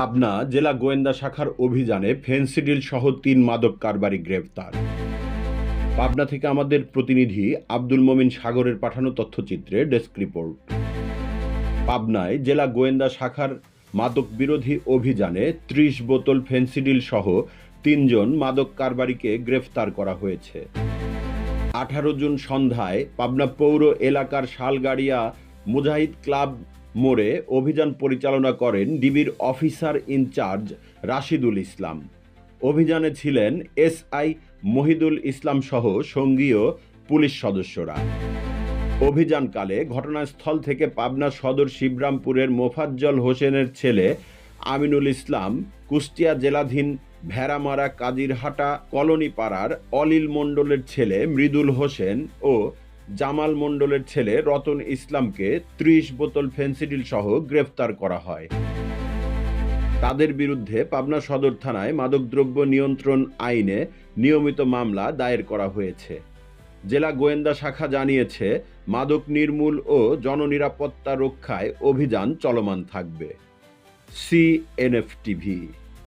পাবনা জেলা গোয়েন্দা শাখার অভিযানে ফেন্সিডিল সহ তিন মাদক কারবারি গ্রেফতার। পাবনা থেকে আমাদের প্রতিনিধি আব্দুল মমিন সাগরের পাঠানো তথ্যচিত্রে ডেস্ক রিপোর্ট। পাবনায় জেলা গোয়েন্দা শাখার মাদক বিরোধী অভিযানে ত্রিশ বোতল ফেন্সিডিল সহ তিনজন মাদক কারবারিকে গ্রেফতার করা হয়েছে। আঠারো জুন সন্ধ্যায় পাবনা পৌর এলাকার শালগাড়িয়া মুজাহিদ ক্লাব মোড়ে অভিযান পরিচালনা করেন ডিবির অফিসার ইনচার্জ রাশিদুল ইসলাম। অভিযানে ছিলেন এসআই মহিদুল ইসলাম সহ সঙ্গীয় পুলিশ সদস্যরা। অভিযানকালে ঘটনাস্থল থেকে পাবনা সদর শিবরামপুরের মোফাজ্জল হোসেনের ছেলে আমিনুল ইসলাম, কুষ্টিয়া জেলাধীন ভেড়ামারা কাজিরহাটা কলোনি পাড়ার অলিল মণ্ডলের ছেলে মৃদুল হোসেন ও জামাল মণ্ডলের ছেলে রতন ইসলামকে ত্রিশ বোতল ফেন্সিডিল সহ গ্রেফতার করা হয়। তাদের বিরুদ্ধে পাবনা সদর থানায় মাদকদ্রব্য নিয়ন্ত্রণ আইনে নিয়মিত মামলা দায়ের করা হয়েছে। জেলা গোয়েন্দা শাখা জানিয়েছে, মাদক নির্মূল ও জননিরাপত্তা রক্ষায় অভিযান চলমান থাকবে। CNF TV